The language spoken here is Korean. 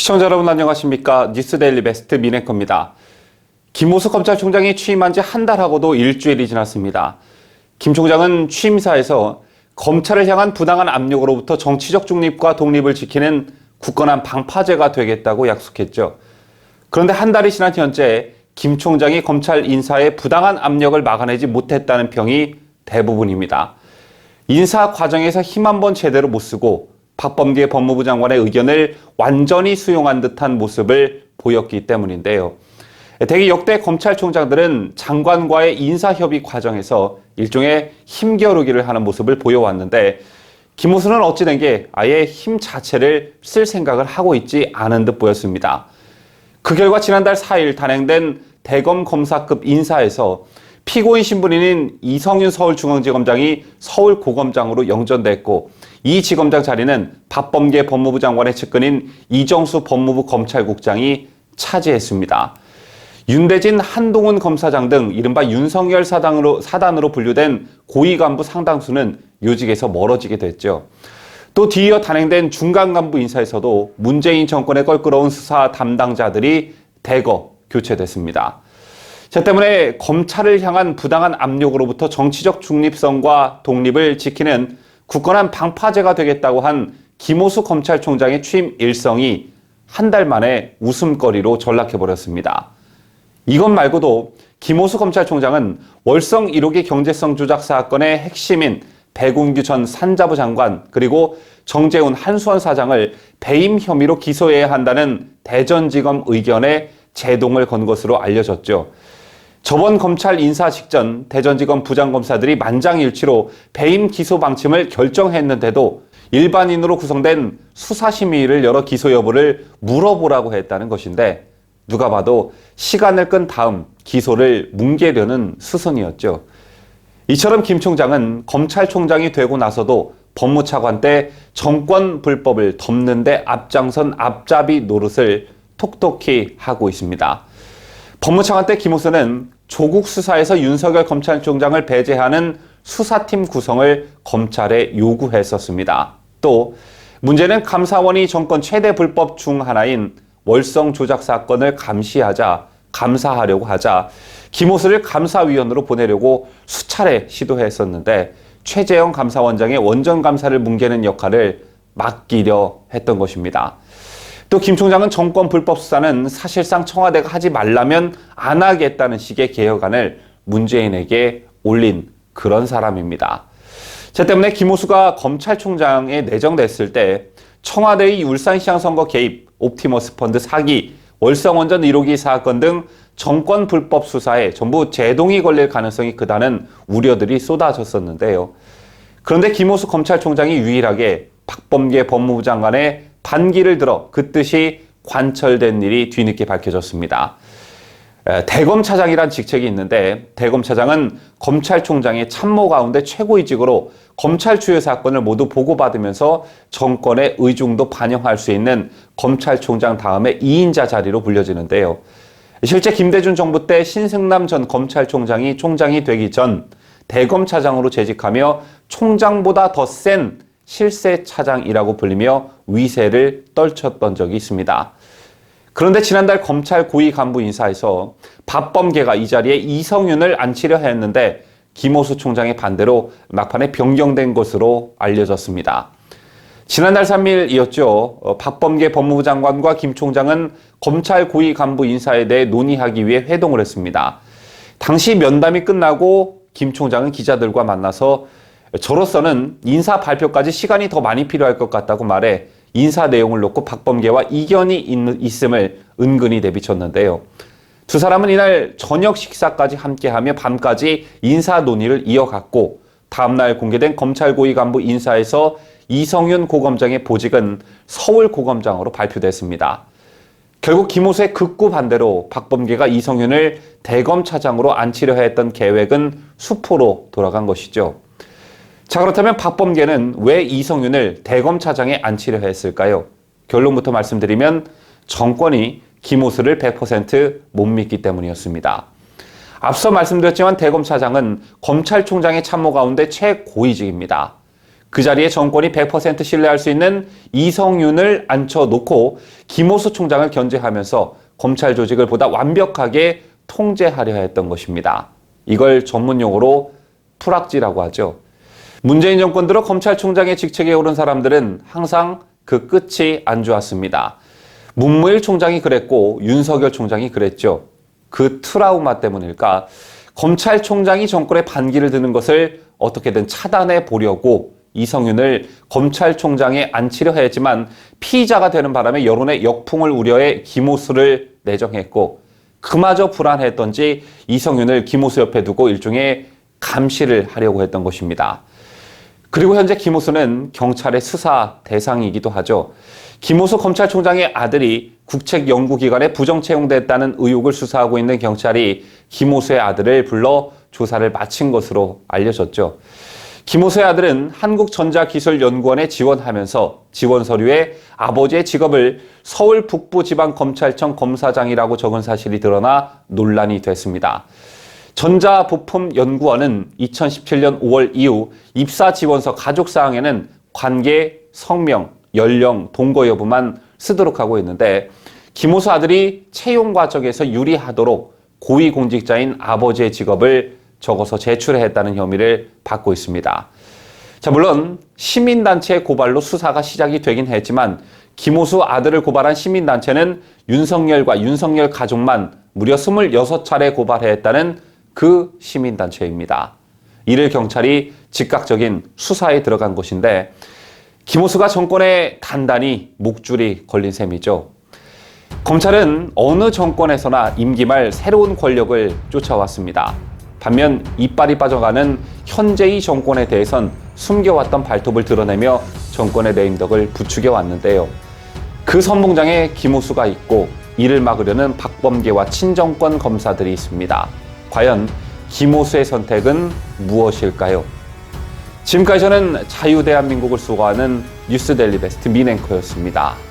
시청자 여러분 안녕하십니까 뉴스데일리 베스트 미네커입니다. 김호수 검찰총장이 취임한 지 한 달하고도 일주일이 지났습니다. 김 총장은 취임사에서 검찰을 향한 부당한 압력으로부터 정치적 중립과 독립을 지키는 굳건한 방파제가 되겠다고 약속했죠. 그런데 한 달이 지난 현재 김 총장이 검찰 인사의 부당한 압력을 막아내지 못했다는 평이 대부분입니다. 인사 과정에서 힘 한 번 제대로 못 쓰고 박범계 법무부 장관의 의견을 완전히 수용한 듯한 모습을 보였기 때문인데요. 대개 역대 검찰총장들은 장관과의 인사협의 과정에서 일종의 힘겨루기를 하는 모습을 보여왔는데 김호수는 어찌된 게 아예 힘 자체를 쓸 생각을 하고 있지 않은 듯 보였습니다. 그 결과 지난달 4일 단행된 대검 검사급 인사에서 피고인 신분인 이성윤 서울중앙지검장이 서울고검장으로 영전됐고 이 지검장 자리는 박범계 법무부 장관의 측근인 이정수 법무부 검찰국장이 차지했습니다. 윤대진 한동훈 검사장 등 이른바 윤석열 사단으로, 사단으로 분류된 고위 간부 상당수는 요직에서 멀어지게 됐죠. 또 뒤이어 단행된 중간 간부 인사에서도 문재인 정권의 껄끄러운 수사 담당자들이 대거 교체됐습니다. 자 때문에 검찰을 향한 부당한 압력으로부터 정치적 중립성과 독립을 지키는 굳건한 방파제가 되겠다고 한 김호수 검찰총장의 취임 일성이 한 달 만에 웃음거리로 전락해버렸습니다. 이것 말고도 김호수 검찰총장은 월성 1호기 경제성 조작 사건의 핵심인 백운규 전 산자부 장관 그리고 정재훈 한수원 사장을 배임 혐의로 기소해야 한다는 대전지검 의견에 제동을 건 것으로 알려졌죠. 저번 검찰 인사 직전 대전지검 부장검사들이 만장일치로 배임 기소 방침을 결정했는데도 일반인으로 구성된 수사심의를 열어 기소 여부를 물어보라고 했다는 것인데 누가 봐도 시간을 끈 다음 기소를 뭉개려는 수순이었죠. 이처럼 김 총장은 검찰총장이 되고 나서도 법무차관 때 정권 불법을 덮는데 앞장선 앞잡이 노릇을 톡톡히 하고 있습니다. 법무차관 때 김호수는 조국 수사에서 윤석열 검찰총장을 배제하는 수사팀 구성을 검찰에 요구했었습니다. 또 문제는 감사원이 정권 최대 불법 중 하나인 월성 조작 사건을 감시하자 감사하려고 하자 김호수를 감사위원으로 보내려고 수차례 시도했었는데 최재형 감사원장의 원전 감사를 뭉개는 역할을 맡기려 했던 것입니다. 또 김 총장은 정권 불법 수사는 사실상 청와대가 하지 말라면 안 하겠다는 식의 개혁안을 문재인에게 올린 그런 사람입니다. 저 때문에 김호수가 검찰총장에 내정됐을 때 청와대의 울산시장 선거 개입, 옵티머스 펀드 사기, 월성원전 1호기 사건 등 정권 불법 수사에 전부 제동이 걸릴 가능성이 크다는 우려들이 쏟아졌었는데요. 그런데 김호수 검찰총장이 유일하게 박범계 법무부 장관의 반기를 들어 그 뜻이 관철된 일이 뒤늦게 밝혀졌습니다. 대검 차장이란 직책이 있는데 대검 차장은 검찰총장의 참모 가운데 최고위직으로 검찰 주요 사건을 모두 보고받으면서 정권의 의중도 반영할 수 있는 검찰총장 다음에 2인자 자리로 불려지는데요. 실제 김대중 정부 때 신승남 전 검찰총장이 총장이 되기 전 대검 차장으로 재직하며 총장보다 더 센 실세 차장이라고 불리며 위세를 떨쳤던 적이 있습니다. 그런데 지난달 검찰 고위 간부 인사에서 박범계가 이 자리에 이성윤을 앉히려 했는데 김호수 총장의 반대로 막판에 변경된 것으로 알려졌습니다. 지난달 3일이었죠. 어, 박범계 법무부 장관과 김 총장은 검찰 고위 간부 인사에 대해 논의하기 위해 회동을 했습니다. 당시 면담이 끝나고 김 총장은 기자들과 만나서 저로서는 인사 발표까지 시간이 더 많이 필요할 것 같다고 말해 인사 내용을 놓고 박범계와 이견이 있, 음을 은근히 내비쳤는데요. 두 사람은 이날 저녁 식사까지 함께하며 밤까지 인사 논의를 이어갔고 다음날 공개된 검찰 고위 간부 인사에서 이성윤 고검장의 보직은 서울 고검장으로 발표됐습니다. 결국 김호수의 극구 반대로 박범계가 이성윤을 대검 차장으로 앉히려 했던 계획은 수포로 돌아간 것이죠. 자 그렇다면 박범계는 왜 이성윤을 대검차장에 앉히려 했을까요? 결론부터 말씀드리면 정권이 김호수를 100%못 믿기 때문이었습니다. 앞서 말씀드렸지만 대검차장은 검찰총장의 참모 가운데 최고위직입니다. 그 자리에 정권이 100% 신뢰할 수 있는 이성윤을 앉혀놓고 김호수 총장을 견제하면서 검찰 조직을 보다 완벽하게 통제하려 했던 것입니다. 이걸 전문 용어로 풀악지라고 하죠. 문재인 정권 들어 검찰총장의 직책에 오른 사람들은 항상 그 끝이 안 좋았습니다. 문무일 총장이 그랬고 윤석열 총장이 그랬죠. 그 트라우마 때문일까? 검찰총장이 정권의 반기를 드는 것을 어떻게든 차단해 보려고 이성윤을 검찰총장에 앉히려 했지만 피의자가 되는 바람에 여론의 역풍을 우려해 김호수를 내정했고 그마저 불안했던지 이성윤을 김호수 옆에 두고 일종의 감시를 하려고 했던 것입니다. 그리고 현재 김호수는 경찰의 수사 대상이기도 하죠. 김호수 검찰총장의 아들이 국책연구기관에 부정 채용됐다는 의혹을 수사하고 있는 경찰이 김호수의 아들을 불러 조사를 마친 것으로 알려졌죠. 김호수의 아들은 한국전자기술연구원에 지원하면서 지원 서류에 아버지의 직업을 서울 북부지방검찰청 검사장이라고 적은 사실이 드러나 논란이 됐습니다. 전자부품연구원은 2017년 5월 이후 입사 지원서 가족사항에는 관계, 성명, 연령, 동거 여부만 쓰도록 하고 있는데 김호수 아들이 채용 과정에서 유리하도록 고위공직자인 아버지의 직업을 적어서 제출했다는 혐의를 받고 있습니다. 자, 물론 시민단체 고발로 수사가 시작이 되긴 했지만 김호수 아들을 고발한 시민단체는 윤석열과 윤석열 가족만 무려 26차례 고발했다는 그 시민단체입니다. 이를 경찰이 즉각적인 수사에 들어간 곳인데 김호수가 정권에 단단히 목줄이 걸린 셈이죠. 검찰은 어느 정권에서나 임기 말 새로운 권력을 쫓아왔습니다. 반면 이빨이 빠져가는 현재의 정권에 대해선 숨겨왔던 발톱을 드러내며 정권의 내임덕을 부추겨 왔는데요. 그 선봉장에 김호수가 있고 이를 막으려는 박범계와 친정권 검사들이 있습니다. 과연 김호수의 선택은 무엇일까요? 지금까지 저는 자유대한민국을 수고하는 뉴스데일리 베스트 민앵커였습니다.